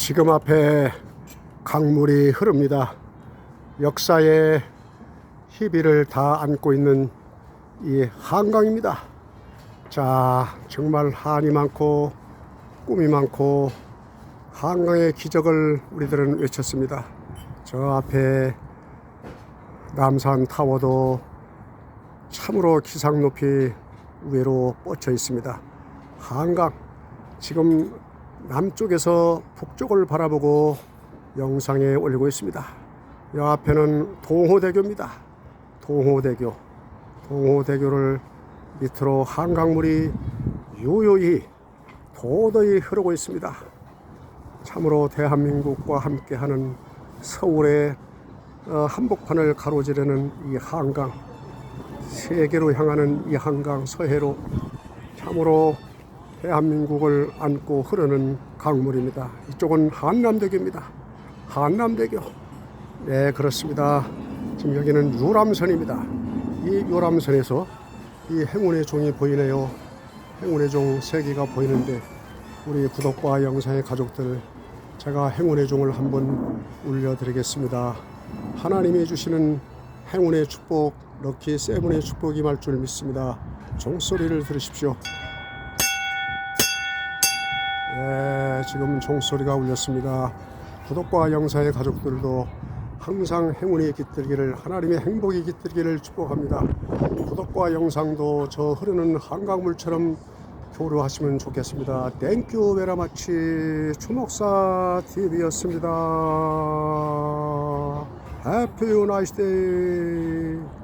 지금 앞에 강물이 흐릅니다. 역사의 희비를 다 안고 있는 이 한강입니다. 자, 정말 한이 많고 꿈이 많고 한강의 기적을 우리들은 외쳤습니다. 저 앞에 남산 타워도 참으로 기상 높이 위로 뻗쳐 있습니다. 한강 지금 남쪽에서 북쪽을 바라보고 영상에 올리고 있습니다. 이 앞에는 동호대교입니다. 동호대교. 동호대교를 밑으로 한강물이 요요히 도도히 흐르고 있습니다. 참으로 대한민국과 함께하는 서울의 어, 한복판을 가로지르는 이 한강, 세계로 향하는 이 한강 서해로 참으로 대한민국을 안고 흐르는 강물입니다. 이쪽은 한남대교입니다. 한남대교. 네, 그렇습니다. 지금 여기는 유람선입니다. 이 유람선에서 이 행운의 종이 보이네요. 행운의 종 세 개가 보이는데 우리 구독과 영상의 가족들 제가 행운의 종을 한번 울려드리겠습니다. 하나님이 주시는 행운의 축복, 럭키 세븐의 축복이 임할 줄 믿습니다. 종소리를 들으십시오. 네, 지금 종소리가 울렸습니다. 구독과 영상의 가족들도 항상 행운이 깃들기를 하나님의 행복이 깃들기를 축복합니다. 구독과 영상도 저 흐르는 한강물처럼 교류하시면 좋겠습니다. 땡큐 베라마치 추목사 TV였습니다. 해피 나이스 데이